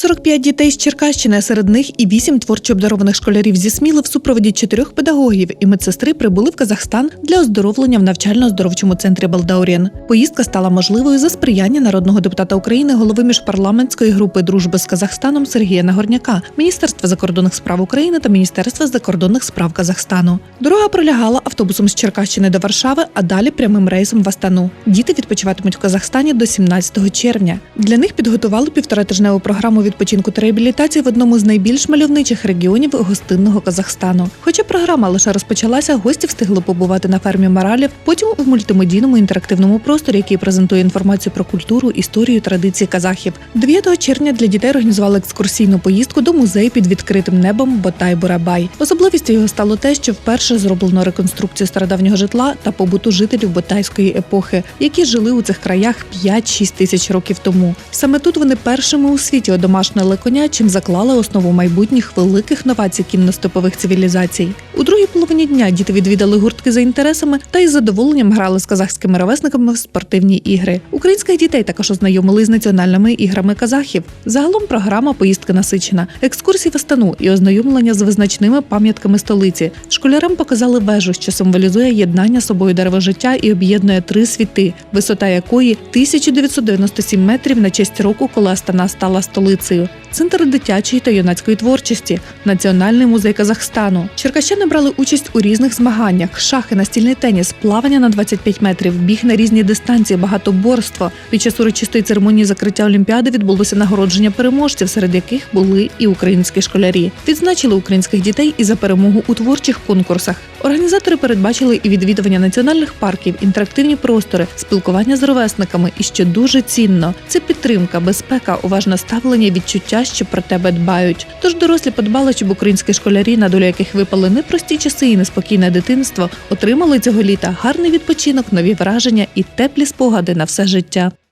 45 дітей з Черкащини, серед них і 8 творчо обдарованих школярів зі Сміли в супроводі чотирьох педагогів і медсестри прибули в Казахстан для оздоровлення в навчально-оздоровчому центрі Балдауріан. Поїздка стала можливою за сприяння народного депутата України, голови міжпарламентської групи дружби з Казахстаном Сергія Нагорняка, Міністерства закордонних справ України та Міністерства закордонних справ Казахстану. Дорога пролягала автобусом з Черкащини до Варшави, а далі прямим рейсом в Астану. Діти відпочиватимуть в Казахстані до 17 червня. Для них підготували півторатижневу програму відпочинку та реабілітації в одному з найбільш мальовничих регіонів гостинного Казахстану. Хоча програма лише розпочалася, гості встигли побувати на фермі Маралів, потім у мультимедійному інтерактивному просторі, який презентує інформацію про культуру, історію, традиції казахів. 9 червня для дітей організували екскурсійну поїздку до музею під відкритим небом Ботай-Бурабай. Особливістю його стало те, що вперше зроблено реконструкцію стародавнього житла та побуту жителів ботайської епохи, які жили у цих краях 5-6 тисяч років тому. Саме тут вони першими у світі одомашнили коня, чим заклали основу майбутніх великих новацій кінностепових цивілізацій. У другій половині дня діти відвідали гуртки за інтересами та із задоволенням грали з казахськими ровесниками в спортивні ігри. Українських дітей також ознайомили з національними іграми казахів. Загалом програма поїздки насичена, екскурсії в Астану і ознайомлення з визначними пам'ятками столиці. Школярам показали вежу, що символізує єднання собою деревожиття і об'єднує три світи, висота якої 1997 метрів на честь року, коли Астана стала столицею. Центр дитячої та юнацької творчості, Національний музей Казахстану. Черкащани брали участь у різних змаганнях: шахи, настільний теніс, плавання на 25 метрів, біг на різні дистанції, багатоборство. Під час урочистої церемонії закриття Олімпіади відбулося нагородження переможців, серед яких були і українські школярі. Відзначили українських дітей і за перемогу у творчих конкурсах. Організатори передбачили і відвідування національних парків, інтерактивні простори, спілкування з ровесниками. І що дуже цінно, це підтримка, безпека, уважне ставлення, відчуття, що про тебе дбають. Тож дорослі подбали, щоб українські школярі, на долю яких випали непрості часи і неспокійне дитинство, отримали цього літа гарний відпочинок, нові враження і теплі спогади на все життя.